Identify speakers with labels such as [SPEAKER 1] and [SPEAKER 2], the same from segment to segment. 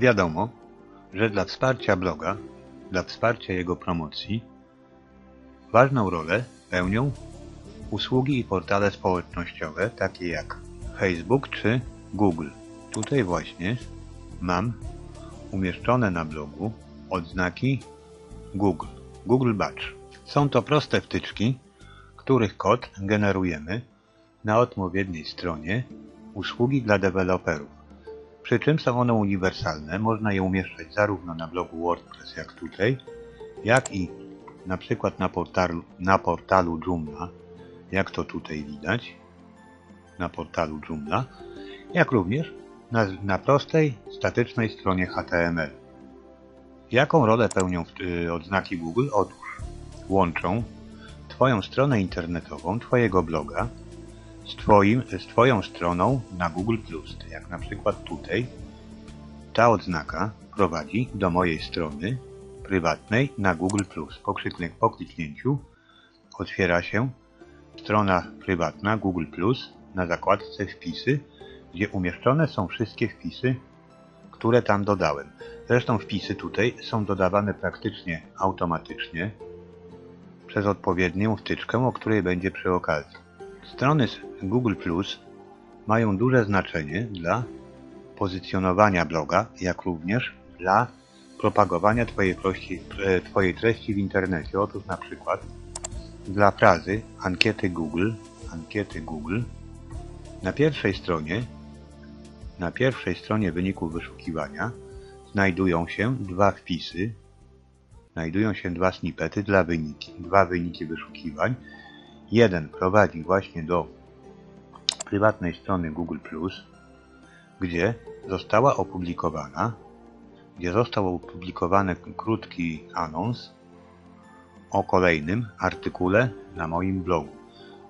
[SPEAKER 1] Wiadomo, że dla wsparcia bloga, dla wsparcia jego promocji, ważną rolę pełnią usługi i portale społecznościowe, takie jak Facebook czy Google. Tutaj właśnie mam umieszczone na blogu odznaki Google, Google Badge. Są to proste wtyczki, których kod generujemy na odpowiedniej stronie usługi dla deweloperów. Przy czym są one uniwersalne, można je umieszczać zarówno na blogu WordPress jak tutaj, jak i na przykład na portalu, na portalu Joomla, jak to tutaj widać, na portalu Joomla, jak również na, na prostej, statycznej stronie HTML. Jaką rolę pełnią y, odznaki Google? Otóż łączą Twoją stronę internetową, Twojego bloga z, twoim, z Twoją stroną na Google+. Jak na przykład tutaj ta odznaka prowadzi do mojej strony prywatnej na Google+. Po, po kliknięciu otwiera się strona prywatna Google+, na zakładce wpisy, gdzie umieszczone są wszystkie wpisy, które tam dodałem. Zresztą wpisy tutaj są dodawane praktycznie automatycznie przez odpowiednią wtyczkę, o której będzie przy okazji. Strony Google Plus mają duże znaczenie dla pozycjonowania bloga, jak również dla propagowania Twojej treści, e, twojej treści w internecie. Otóż na przykład dla frazy ankiety Google, ankiety Google na pierwszej stronie na pierwszej stronie wyników wyszukiwania znajdują się dwa wpisy, znajdują się dwa snippety dla wyniki, dwa wyniki wyszukiwań. Jeden prowadzi właśnie do prywatnej strony Google+, gdzie została opublikowana, gdzie został opublikowany krótki anons o kolejnym artykule na moim blogu.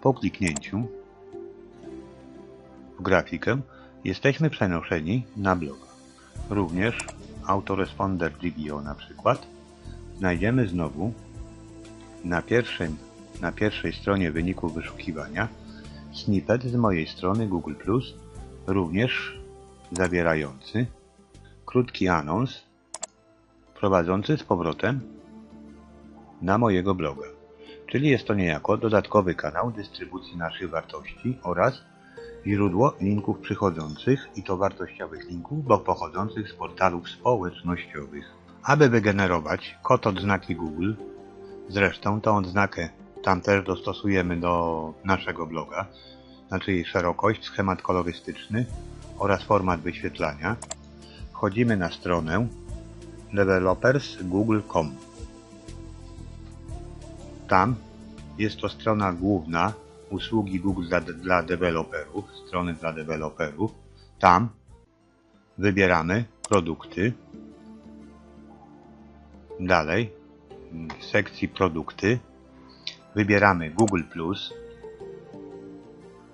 [SPEAKER 1] Po kliknięciu w grafikę jesteśmy przenoszeni na blog. Również autoresponder GBO na przykład znajdziemy znowu na, pierwszym, na pierwszej stronie wyników wyszukiwania snippet z mojej strony Google+, również zawierający krótki anons prowadzący z powrotem na mojego bloga. Czyli jest to niejako dodatkowy kanał dystrybucji naszych wartości oraz źródło linków przychodzących i to wartościowych linków, bo pochodzących z portalów społecznościowych. Aby wygenerować kod odznaki Google, zresztą tą odznakę tam też dostosujemy do naszego bloga, znaczy szerokość, schemat kolorystyczny oraz format wyświetlania, wchodzimy na stronę developersgoogle.com. Tam jest to strona główna usługi Google dla, dla deweloperów, strony dla deweloperów. Tam wybieramy produkty. Dalej w sekcji produkty wybieramy Google+.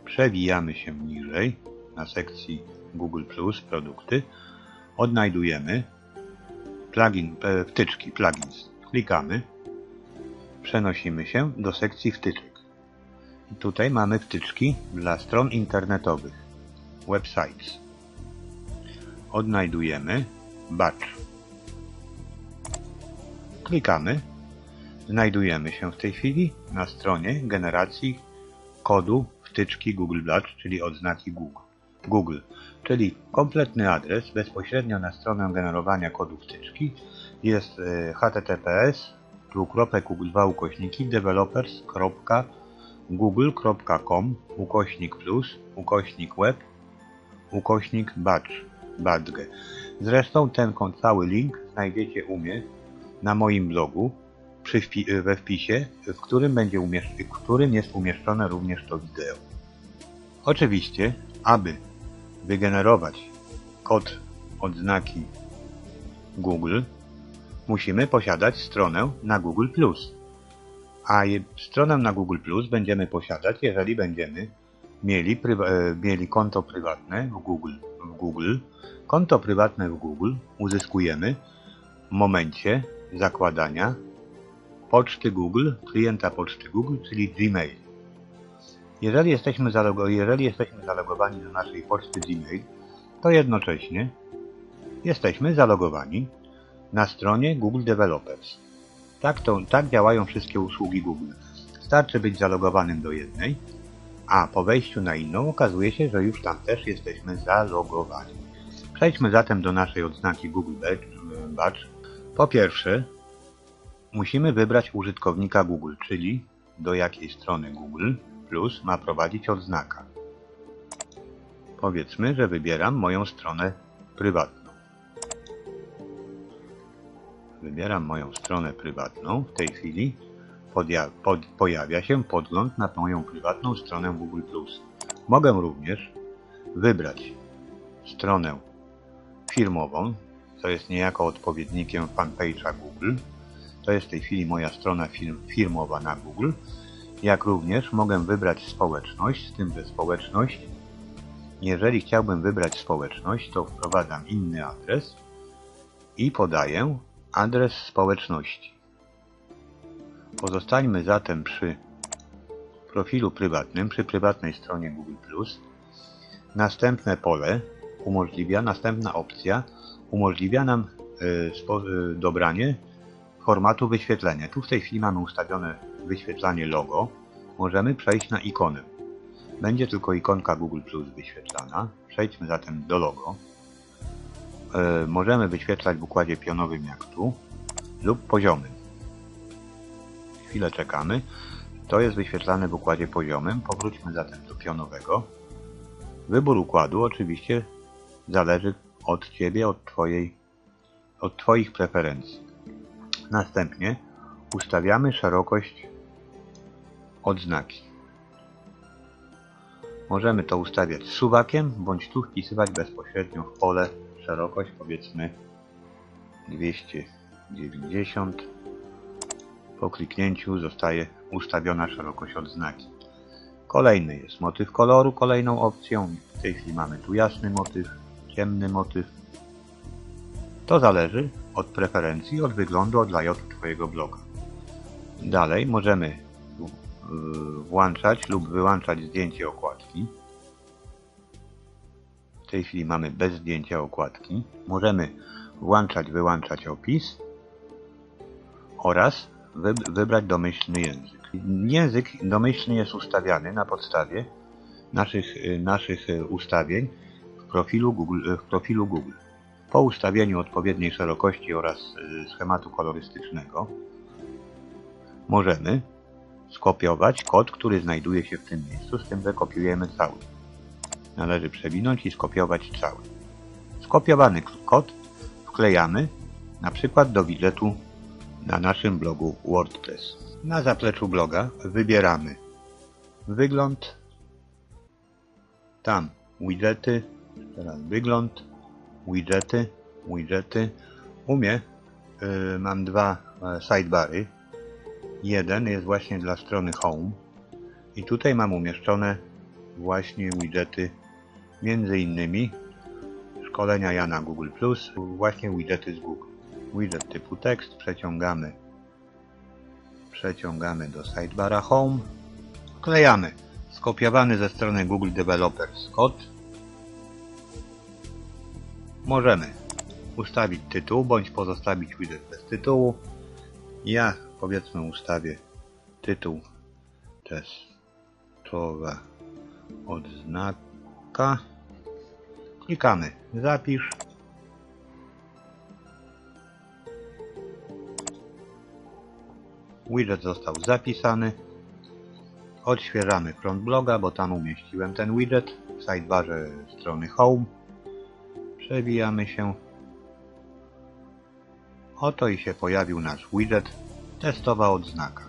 [SPEAKER 1] Przewijamy się niżej na sekcji Google produkty. Odnajdujemy plugin, e, wtyczki plugins. Klikamy. Przenosimy się do sekcji wtyczek. Tutaj mamy wtyczki dla stron internetowych. Websites. Odnajdujemy Batch. Klikamy. Znajdujemy się w tej chwili na stronie generacji kodu wtyczki Google Batch, czyli odznaki Google. Google, czyli kompletny adres bezpośrednio na stronę generowania kodu wtyczki jest e, https dwukropek Google 2 ukośniki developers.com google.com ukośnik plus ukośnik web ukośnik badge badge. Zresztą ten cały link znajdziecie u mnie na moim blogu wpi we wpisie, w którym, będzie w którym jest umieszczone również to wideo. Oczywiście, aby wygenerować kod odznaki Google, musimy posiadać stronę na Google+. A stronę na Google Plus będziemy posiadać, jeżeli będziemy mieli, e, mieli konto prywatne w Google, w Google. Konto prywatne w Google uzyskujemy w momencie zakładania poczty Google, klienta poczty Google, czyli Gmail. Jeżeli jesteśmy, jeżeli jesteśmy zalogowani do naszej poczty Gmail, to jednocześnie Jesteśmy zalogowani na stronie Google Developers. Tak, to, tak działają wszystkie usługi Google. Starczy być zalogowanym do jednej, a po wejściu na inną okazuje się, że już tam też jesteśmy zalogowani. Przejdźmy zatem do naszej odznaki Google Badge. Po pierwsze, musimy wybrać użytkownika Google, czyli do jakiej strony Google Plus ma prowadzić odznaka. Powiedzmy, że wybieram moją stronę prywatną. Wybieram moją stronę prywatną. W tej chwili pod, pojawia się podgląd na moją prywatną stronę Google+. Mogę również wybrać stronę firmową, co jest niejako odpowiednikiem fanpage'a Google. To jest w tej chwili moja strona firm, firmowa na Google. Jak również mogę wybrać społeczność, z tym, że społeczność, jeżeli chciałbym wybrać społeczność, to wprowadzam inny adres i podaję adres społeczności. Pozostańmy zatem przy profilu prywatnym, przy prywatnej stronie Google+. Następne pole umożliwia, następna opcja umożliwia nam y, dobranie formatu wyświetlenia. Tu w tej chwili mamy ustawione wyświetlanie logo. Możemy przejść na ikonę. Będzie tylko ikonka Google Plus wyświetlana. Przejdźmy zatem do logo. Y, możemy wyświetlać w układzie pionowym jak tu lub poziomym. Chwilę czekamy. To jest wyświetlane w układzie poziomym. Powróćmy zatem do pionowego. Wybór układu oczywiście zależy od Ciebie, od Twojej, od Twoich preferencji. Następnie ustawiamy szerokość odznaki. Możemy to ustawiać suwakiem, bądź tu wpisywać bezpośrednio w pole szerokość, powiedzmy 290. Po kliknięciu zostaje ustawiona szerokość odznaki. Kolejny jest motyw koloru, kolejną opcją. W tej chwili mamy tu jasny motyw, ciemny motyw. To zależy od preferencji, od wyglądu, od layoutu Twojego bloga. Dalej możemy y, włączać lub wyłączać zdjęcie okładki. W tej chwili mamy bez zdjęcia okładki. Możemy włączać, wyłączać opis oraz wybrać domyślny język. Język domyślny jest ustawiany na podstawie naszych, y, naszych y, ustawień profilu Google, w profilu Google. Po ustawieniu odpowiedniej szerokości oraz y, schematu kolorystycznego możemy skopiować kod, który znajduje się w tym miejscu, z tym, że kopiujemy cały. Należy przewinąć i skopiować cały. Skopiowany kod wklejamy na przykład do widgetu na naszym blogu WordPress. Na zapleczu bloga wybieramy wygląd, tam widgety, Teraz wygląd, widgety, widgety. U mnie y, mam dwa e, sidebary. Jeden jest właśnie dla strony Home i tutaj mam umieszczone właśnie widgety między innymi szkolenia Jana Google+, właśnie widgety z Google. Widget typu tekst przeciągamy przeciągamy do sidebara Home, wklejamy skopiowany ze strony Google Developers kod Możemy ustawić tytuł, bądź pozostawić widget bez tytułu. Ja powiedzmy ustawię tytuł testowa odznaka. Klikamy zapisz. Widget został zapisany. Odświeżamy front bloga, bo tam umieściłem ten widget w sidebarze strony Home. Przewijamy się. Oto i się pojawił nasz widget testowa odznaka.